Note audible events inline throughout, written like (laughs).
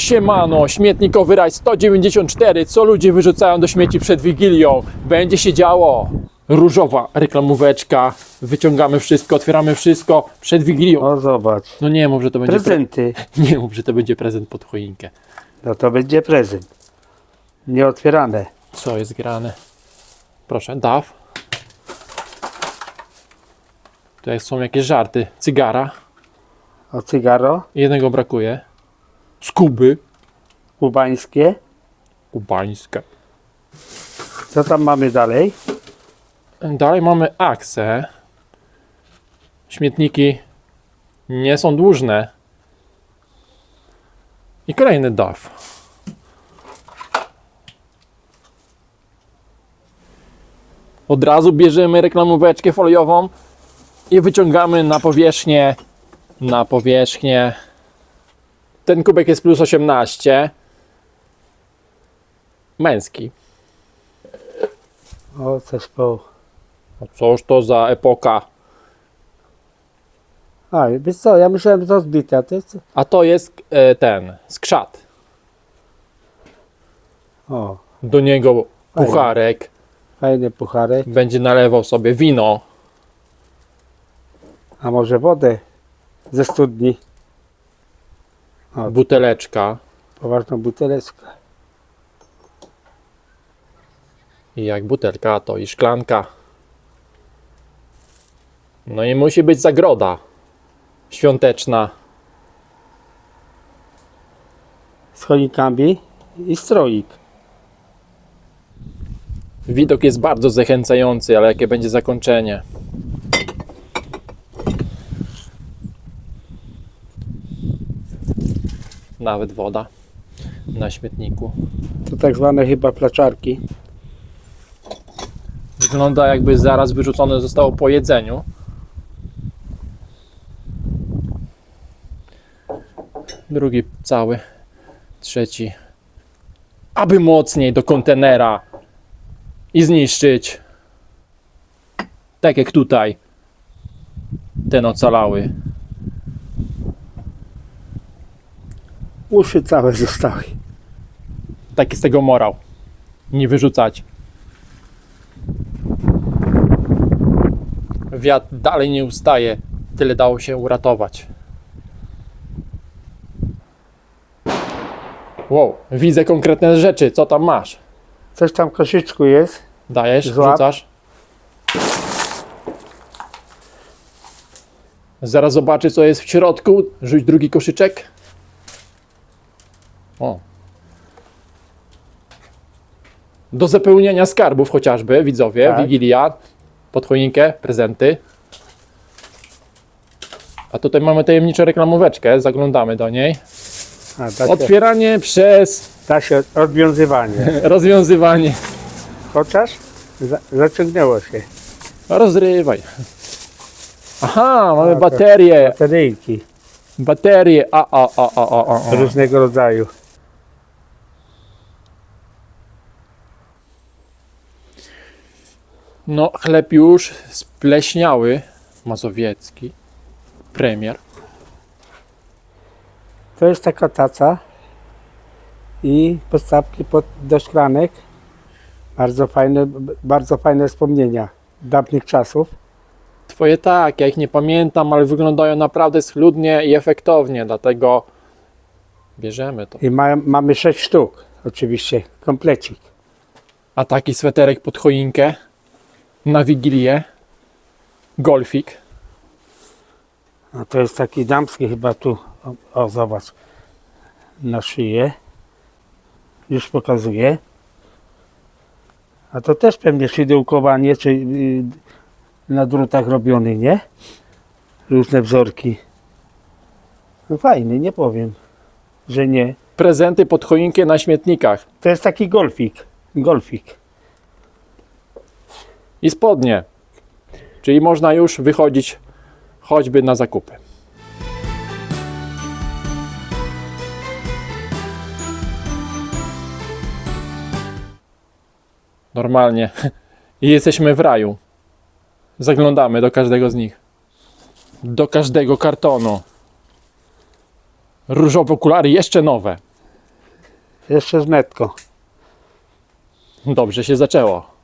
Siemano, śmietnikowy raj 194. Co ludzie wyrzucają do śmieci przed Wigilią? Będzie się działo. Różowa reklamóweczka. Wyciągamy wszystko, otwieramy wszystko przed Wigilią. O, zobacz. No nie mów, że to będzie pre- Prezenty. (laughs) Nie mów, że to będzie prezent pod choinkę. No to będzie prezent. Nieotwierane. Co jest grane? Proszę, daw. Tutaj są jakieś żarty. Cygara. O cygaro Jednego brakuje. Skuby. kubańskie. Kubańskie. Co tam mamy dalej? Dalej mamy aksę. Śmietniki nie są dłużne. I kolejny DAF. Od razu bierzemy reklamóweczkę foliową i wyciągamy na powierzchnię. Na powierzchnię. Ten kubek jest plus 18. Męski. O, coś po... A Coż to za epoka? A, wiesz co, ja myślałem, że to zbite, a to jest... A to jest e, ten, skrzat. O, Do niego pucharek. fajny pucharek. Będzie nalewał sobie wino. A może wodę ze studni. Buteleczka. poważną buteleczkę. I jak butelka, to i szklanka. No i musi być zagroda świąteczna. Z choinkami i stroik. Widok jest bardzo zachęcający, ale jakie będzie zakończenie? Nawet woda na śmietniku. To tak zwane chyba placzarki. Wygląda jakby zaraz wyrzucone zostało po jedzeniu. Drugi cały. Trzeci. Aby mocniej do kontenera i zniszczyć. Tak jak tutaj. Ten ocalały. Uszy całe zostały. Taki z tego morał. Nie wyrzucać. Wiatr dalej nie ustaje. Tyle dało się uratować. Wow, widzę konkretne rzeczy. Co tam masz? Coś tam w koszyczku jest. Dajesz, Złap. rzucasz? Zaraz zobaczy, co jest w środku. Rzuć drugi koszyczek. O. Do zapełniania skarbów chociażby, widzowie, Tak. Wigilia, pod choinkę, prezenty. A tutaj mamy tajemniczą reklamóweczkę, zaglądamy do niej. A, się, Otwieranie przez da się odwiązywanie. (laughs) rozwiązywanie. Chociaż za, zaciągnęło się. Rozrywaj. Aha, mamy Tak, baterie. Bateryjki Baterie. A, a, a, a, a, a. różnego rodzaju. No, chleb już spleśniały. Mazowiecki. Premier. To jest taka taca i podstawki pod, do szklanek. Bardzo fajne, bardzo fajne wspomnienia dawnych czasów. Twoje tak, ja ich nie pamiętam, ale wyglądają naprawdę schludnie i efektownie, dlatego bierzemy to. I ma, mamy sześć sztuk, oczywiście, komplecik. A taki sweterek pod choinkę na Wigilię. Golfik. A to jest taki damski chyba tu, o, o zobacz, na szyję. Już pokazuję. A to też pewnie szydełkowanie, czy y, na drutach robiony, nie? Różne wzorki. No fajny, nie powiem, że nie. Prezenty pod choinkę na śmietnikach. To jest taki golfik. Golfik. I spodnie. Czyli można już wychodzić choćby na zakupy. Normalnie. (laughs) I jesteśmy w raju. Zaglądamy do każdego z nich. Do każdego kartonu. Różowe okulary jeszcze nowe. Jeszcze z metką. Dobrze się zaczęło.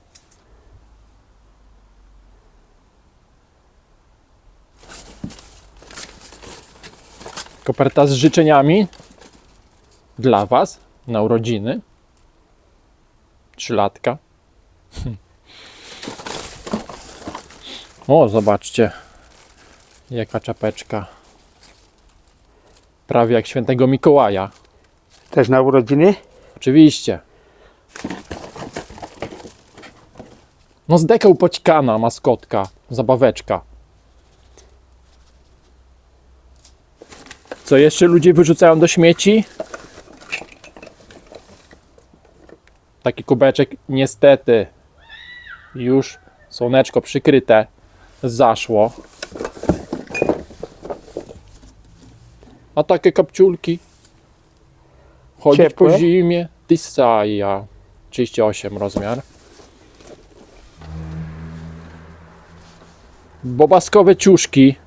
Koperta z życzeniami dla Was na urodziny. Trzylatka. O, zobaczcie, jaka czapeczka. Prawie jak świętego Mikołaja. Też na urodziny? Oczywiście. No z deką poćkana maskotka, zabaweczka. Co jeszcze ludzie wyrzucają do śmieci? Taki kubeczek niestety już słoneczko przykryte zaszło. A takie kapciulki chodzić Ciepłe? po zimie. Tisaja 38 rozmiar. Bobaskowe ciuszki.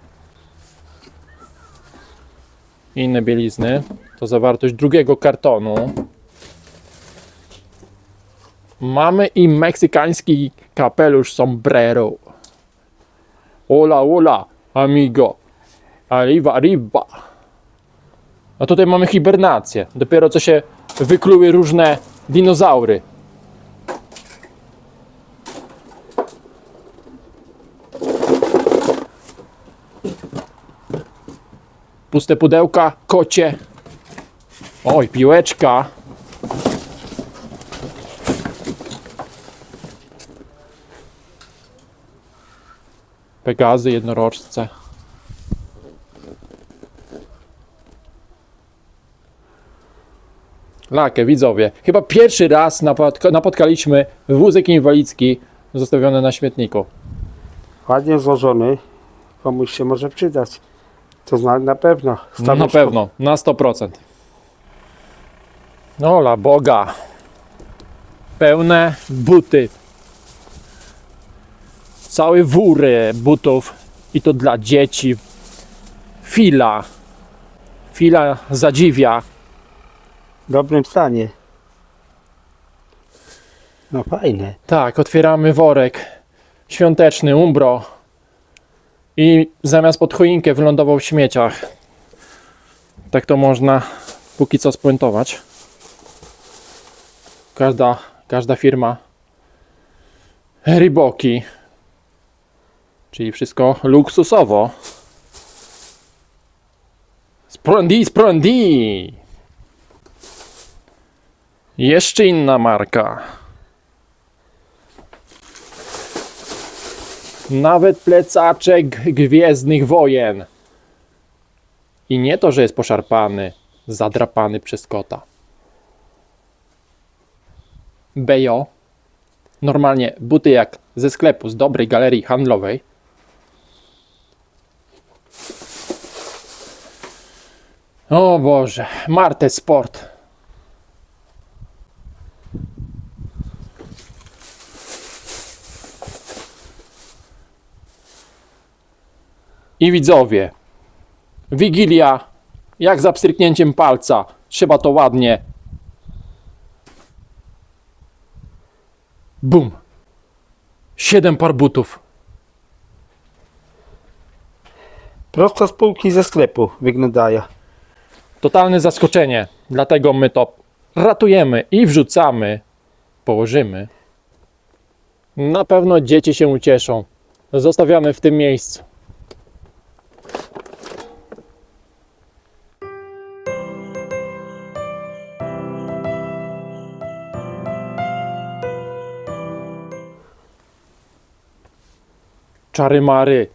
I Inne bielizny. To zawartość drugiego kartonu. Mamy i meksykański kapelusz sombrero. Hola, hola, amigo. Arriba, arriba. A tutaj mamy hibernację. Dopiero co się wykluły różne dinozaury. Puste pudełka, kocie. Oj, piłeczka. Pegazy jednorożce. Lakę, widzowie. Chyba pierwszy raz napotka- napotkaliśmy wózek inwalidzki zostawiony na śmietniku. Ładnie złożony. Komuś się może przydać. To zna na pewno. Na Staruszkom. pewno, na 100%. Ola Boga. Pełne buty. Całe wóry butów. I to dla dzieci. Fila. Fila zadziwia. W dobrym stanie. No fajne. Tak, otwieramy worek świąteczny, umbro. I zamiast pod choinkę wylądował w śmieciach. Tak to można póki co spuentować. Każda, każda firma Riboki. Czyli wszystko luksusowo. Sprondi, sprondi! Jeszcze inna marka. Nawet plecaczek Gwiezdnych Wojen. I nie to, że jest poszarpany, zadrapany przez kota. Bejo. Normalnie buty jak ze sklepu, z dobrej galerii handlowej. O Boże, Marte Sport. I widzowie, Wigilia, jak za pstryknięciem palca, trzeba to ładnie. Bum. Siedem par butów. Prosto z półki ze sklepu wyglądają. Totalne zaskoczenie, dlatego my to ratujemy i wrzucamy, położymy. Na pewno dzieci się ucieszą. Zostawiamy w tym miejscu. Czary mary.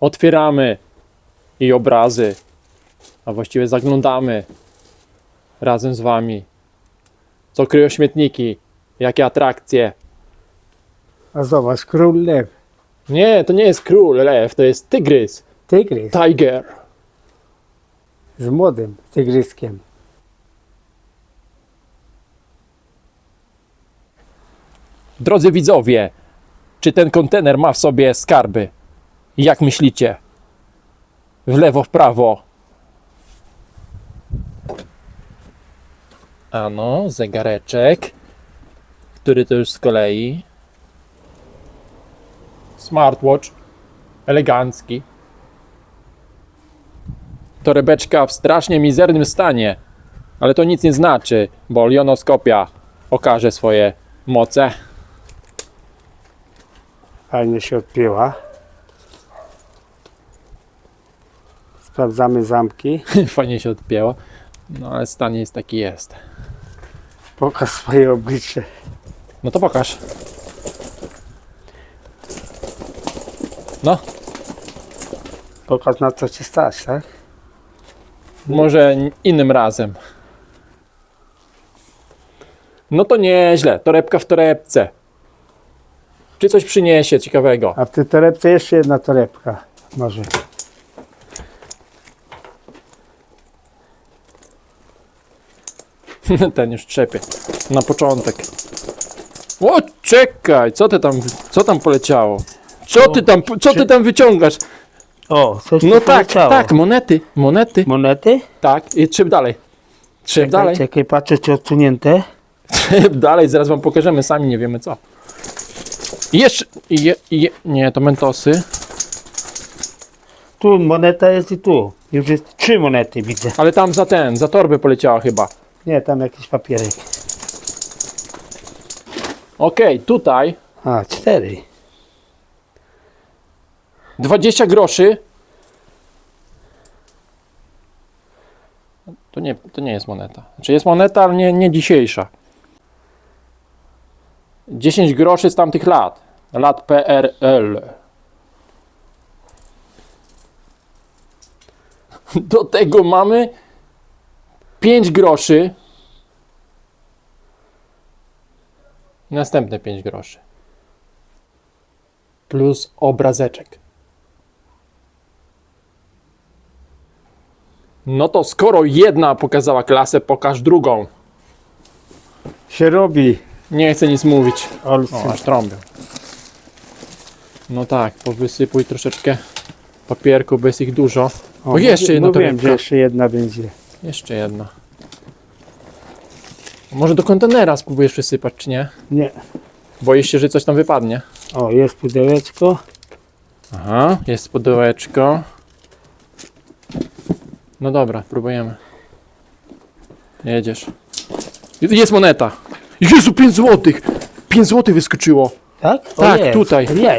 Otwieramy i obrazy a właściwie zaglądamy razem z Wami. Co kryją śmietniki, jakie atrakcje. A zobacz, król lew. Nie, to nie jest król lew, to jest tygrys, Tygrys. tiger. Z młodym tygryskiem. Drodzy widzowie, czy ten kontener ma w sobie skarby? Jak myślicie? W lewo, w prawo. Ano, zegareczek, który to już z kolei. Smartwatch, elegancki. Torebeczka w strasznie mizernym stanie, ale to nic nie znaczy, bo lionoskopia okaże swoje moce. Fajnie się odpięła. Sprawdzamy zamki. (laughs) Fajnie się odpięło, no ale stan jest taki jest. Pokaż swoje oblicze. No to pokaż. No, Pokaż na co ci stać, tak? może innym razem. No to nieźle, torebka w torebce. Czy coś przyniesie ciekawego? A w tej torebce jeszcze jedna torebka. Może. (laughs) Ten już trzepie. Na początek. O, czekaj, co ty tam, co tam poleciało? Co ty tam, co ty tam wyciągasz? O, coś No tu tak, poleciało. tak, monety, monety. Monety? Tak, i trzep dalej. Trzep Czekaj, dalej, czekaj, patrzę czy odsunięte. (laughs) trzep dalej, zaraz wam pokażemy, sami nie wiemy co. I jeszcze, je, je, nie, to mentosy, Tu moneta jest i tu. Już jest trzy monety widzę. ale tam za ten, za torbę poleciała chyba. Nie, tam jakiś papierek. Okej, tutaj A, cztery. 20 groszy. To nie, to nie jest moneta. Znaczy jest moneta, ale nie, nie dzisiejsza. 10 groszy z tamtych lat. Lat PRL. (laughs) Do tego mamy 5 groszy. Następne 5 groszy. Plus obrazeczek. No to skoro jedna pokazała klasę, pokaż drugą. Się robi. Nie chcę nic mówić. O, aż trąbię. No tak, powysypuj troszeczkę papierku, bo jest ich dużo. O, jeszcze jedna torebka. że jeszcze jedna będzie. Jeszcze jedna. Może do kontenera spróbujesz wysypać, czy nie? Nie. Boisz się, że coś tam wypadnie. O, jest pudełeczko. Aha, jest pudełeczko. No dobra, próbujemy. Jedziesz. Jest moneta. Jezu, 5 złotych! 5 złotych wyskoczyło. Tak? O, Tak, jest. tutaj. Nie,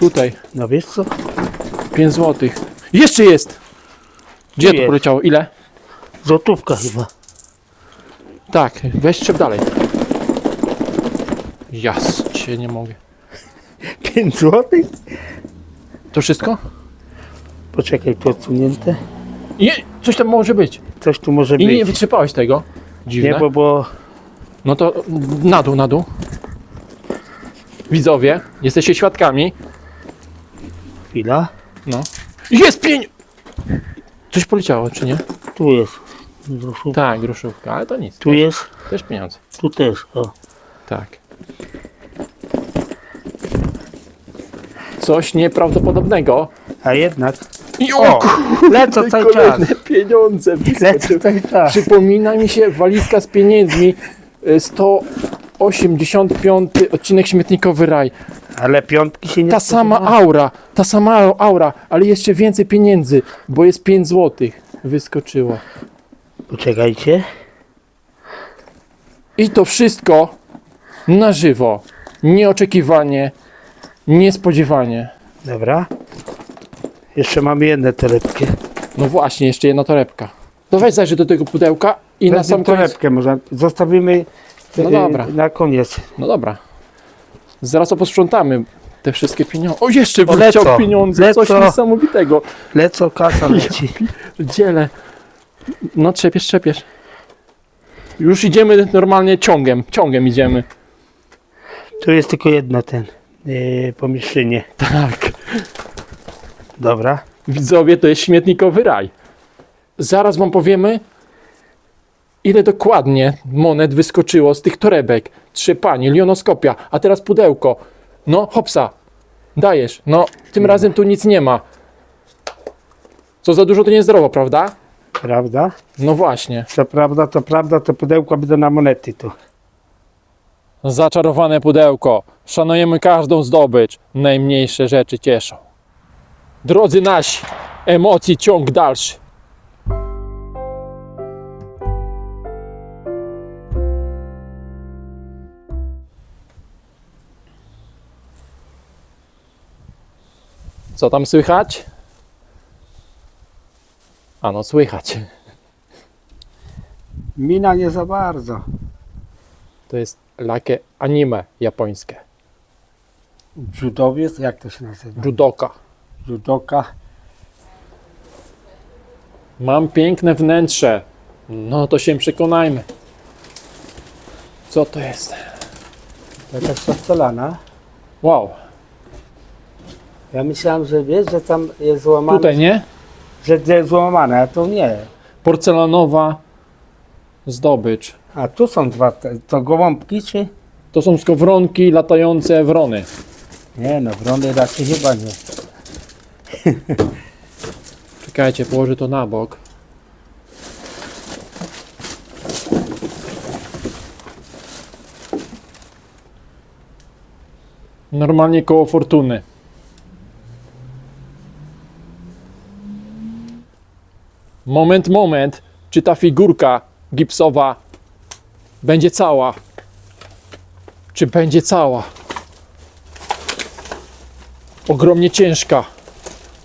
Tutaj. no wiesz co? 5 złotych. Jeszcze jest! Gdzie Tu to jest. poleciało? Ile? Złotówka chyba. Tak, weź trzep dalej. Jas, cię nie mogę. 5 złotych? To wszystko? Poczekaj, tu odsunięte. Nie, coś tam może być. Coś tu może I być. nie wytrzepałeś tego. Dziwne. Nie, bo, bo No to na dół, na dół. Widzowie, jesteście świadkami. chwila. No. Jest pień! Coś poleciało, czy nie? Tu jest. Groszówka. Tak, groszówka, ale to nic. Tu jest, Też pieniądze. tu też. O. Tak. Coś nieprawdopodobnego. A jednak. I O! Lecą cały czas. pieniądze. Lecą cały czas. Przypomina mi się walizka z pieniędzmi. Y, 185 odcinek Śmietnikowy Raj. Ale piątki się nie Ta sama spodziewa- aura, ta sama aura, ale jeszcze więcej pieniędzy, bo jest 5 złotych. Wyskoczyło. Poczekajcie. I to wszystko na żywo. Nieoczekiwanie, niespodziewanie. Dobra. Jeszcze mamy jedną torebkę. No właśnie, jeszcze jedna torebka. To weź zajrzyj do tego pudełka i na sam koniec... torebkę może. Zostawimy No y, dobra. na koniec. No dobra. Zaraz posprzątamy. Te wszystkie pieniądze. O, jeszcze O, wyleciał lecą, pieniądze. Coś lecą. niesamowitego. Lecą, kasa leci. Dzielę. No trzepiesz, trzepiesz. Już idziemy normalnie ciągiem. Ciągiem idziemy. Tu jest tylko jedna ten yy, pomieszczenie. Tak. Dobra. Widzowie, to jest śmietnikowy raj. Zaraz wam powiemy, ile dokładnie monet wyskoczyło z tych torebek. Trzepanie, lionoskopia, a teraz pudełko. No, hopsa, dajesz. No, tym razem tu nic nie ma. Co za dużo to niezdrowo, prawda? Prawda? No właśnie. Co prawda, to prawda, to pudełko by do na monety tu. Zaczarowane pudełko. Szanujemy każdą zdobycz. Najmniejsze rzeczy cieszą. Drodzy nasi, emocji ciąg dalszy. Co tam słychać? Ano słychać. Mina nie za bardzo. To jest takie anime japońskie. Judowiec, jak to się nazywa? Judoka. Judoka. Mam piękne wnętrze. No to się przekonajmy. Co to jest? Jakaś porcelana. Wow, Ja myślałem, że wiesz, że tam jest złamane. tutaj nie? Że jest złamane, a tu nie. Porcelanowa zdobycz. A tu są dwa, te- to gołąbki czy? To są skowronki latające wrony. Nie no, wrony raczej chyba nie. (laughs) Czekajcie, położę to na bok. Normalnie koło fortuny. Moment, moment. Czy ta figurka gipsowa będzie cała? Czy będzie cała? Ogromnie ciężka.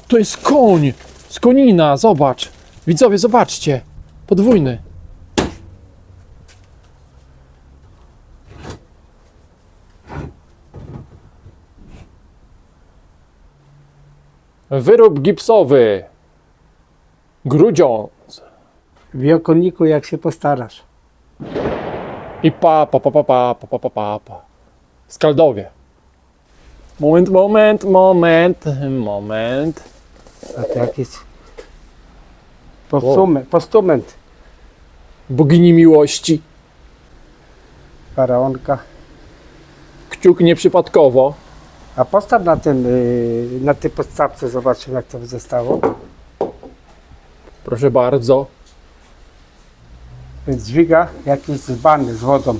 To jest koń! Z konina, zobacz! Widzowie, zobaczcie! Podwójny. Wyrób gipsowy. Grudziądz. W okoniku jak się postarasz. I pa, pa, pa, pa, pa, pa, pa, pa, pa. Skaldowie. Moment, moment, moment, moment. A to jakiś postument, postument Bogini miłości. faraonka. Kciuk nieprzypadkowo. A postaw na tym, yy, na tej podstawce, zobaczymy jak to zostało. Proszę bardzo. Więc dźwiga jakiś dzbany z wodą.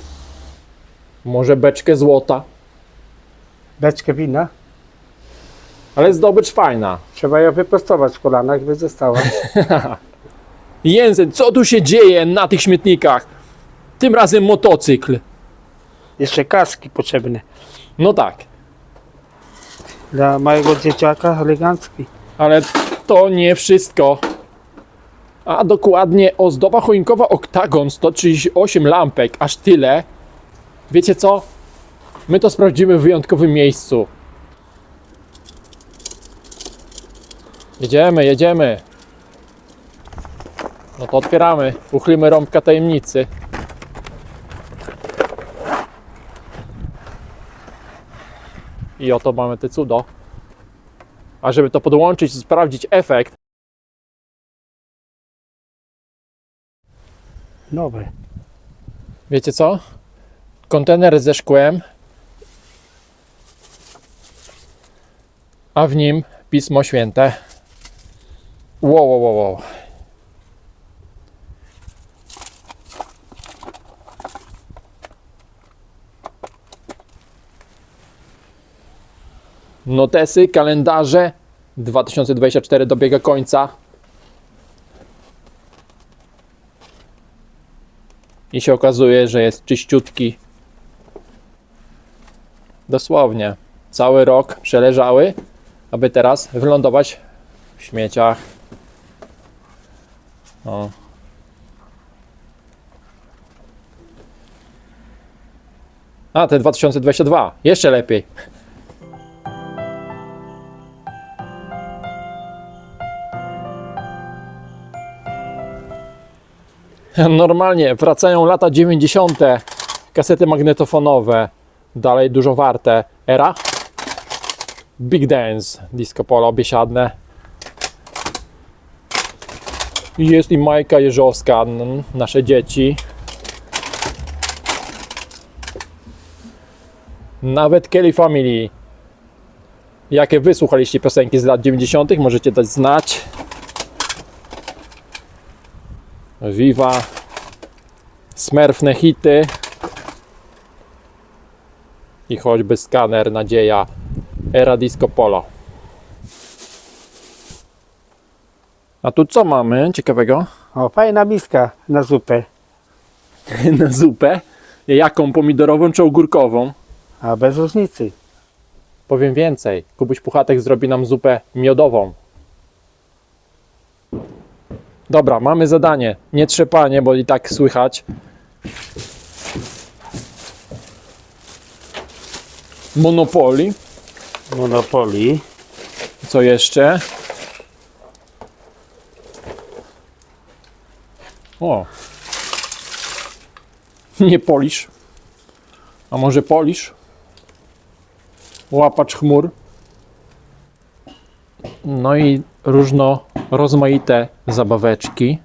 Może beczkę złota. Beczkę wina. Ale zdobycz fajna. Trzeba ją wyprostować w kolanach, by została. (laughs) Język, co tu się dzieje na tych śmietnikach? Tym razem motocykl. Jeszcze kaski potrzebne. No tak, Dla małego dzieciaka elegancki. ale to nie wszystko. A dokładnie ozdoba choinkowa Octagon 138 lampek, aż tyle. Wiecie co? My to sprawdzimy w wyjątkowym miejscu. Jedziemy, jedziemy. No to otwieramy. Uchylmy rąbka tajemnicy. I oto mamy te cudo. A żeby to podłączyć i sprawdzić efekt, Nowe. wiecie co? Kontener ze szkłem, a w nim Pismo Święte. Wow, wow, wow. Notesy, kalendarze. 2024 dobiega końca. I się okazuje, że jest czyściutki. Dosłownie. Cały rok przeleżały, aby teraz wylądować w śmieciach. O. A, te 2022. Jeszcze lepiej. (laughs) Normalnie wracają lata 90. Kasety magnetofonowe, dalej dużo warte. Era? Big Dance, disco polo biesiadne. Jest i Majka Jeżowska, nasze dzieci. Nawet Kelly Family. Jakie wysłuchaliście piosenki z lat 90., możecie dać znać. Viva, Smurfne hity i choćby skaner Nadzieja Era Disco Polo. A tu co mamy ciekawego? O, fajna miska na zupę. (laughs) Na zupę? Jaką? Pomidorową czy ogórkową? A bez różnicy. Powiem więcej. Kubuś Puchatek zrobi nam zupę miodową. Dobra, mamy zadanie. Nie trzepanie, bo i tak słychać. Monopoly. Monopoli. Co jeszcze? O. Nie polisz. A może polisz? Łapacz chmur. No i różno rozmaite zabaweczki.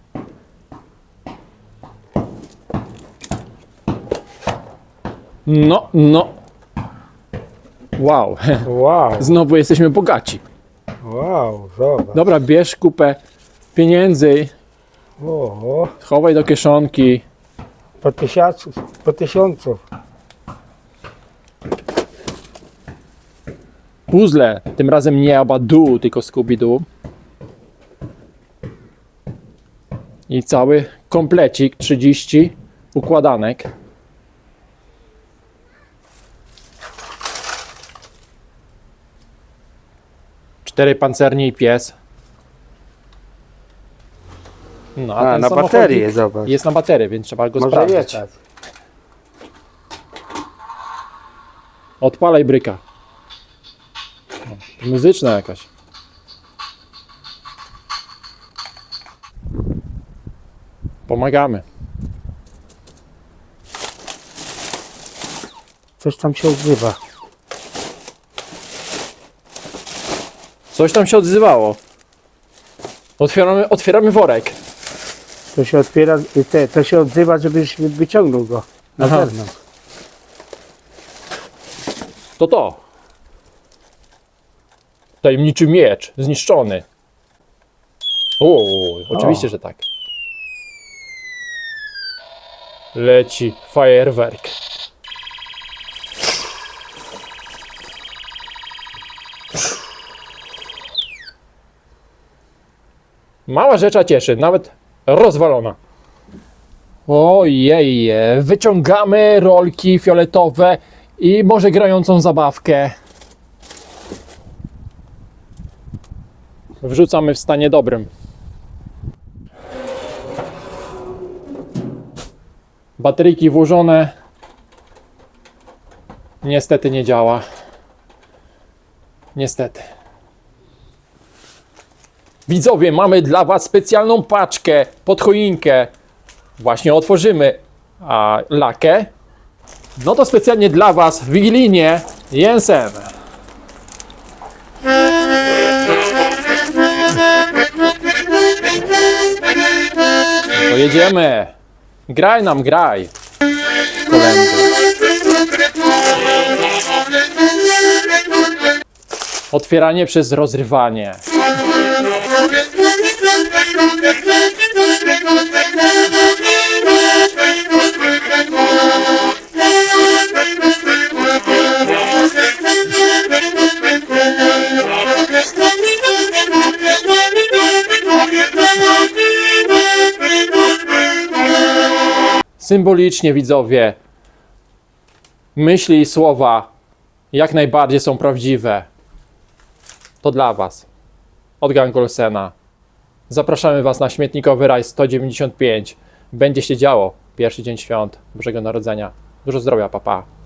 No, no. Wow, Wow, (laughs) znowu jesteśmy bogaci. wow, zobacz. Dobra, bierz kupę pieniędzy, O, chowaj do kieszonki. po tysiącu, po tysiącu. Puzzle, tym razem nie Abadu, tylko Scooby-Doo. I cały komplecik 30 układanek. Cztery pancerni i pies. No, A, ten na samochodzik baterię, zobacz. Jest na baterię, więc trzeba go Może sprawdzić. jechać. Odpalaj bryka. O, muzyczna jakaś. Pomagamy. Coś tam się odzywa. Coś tam się odzywało. Otwieramy, otwieramy worek. To się otwiera, te, to się odzywa, żebyś wyciągnął go na Aha. zewnątrz. To to. Tajemniczy miecz, zniszczony. O, oczywiście, że tak. Leci fajerwerk. Mała rzecza cieszy, nawet rozwalona. Ojej, wyciągamy rolki fioletowe i może grającą zabawkę. Wrzucamy w stanie dobrym. Bateryjki włożone. Niestety nie działa. Niestety. Widzowie, mamy dla Was specjalną paczkę pod choinkę. Właśnie otworzymy a, lakę. No to specjalnie dla Was, wigilijnie, Jensen. To jedziemy. Graj nam, graj. Otwieranie przez rozrywanie. Symbolicznie, widzowie, myśli i słowa jak najbardziej są prawdziwe. To dla Was. Od Gang Olsena. Zapraszamy Was na śmietnikowy raj 195. Będzie się działo. Pierwszy dzień świąt Bożego Narodzenia. Dużo zdrowia, papa. Pa.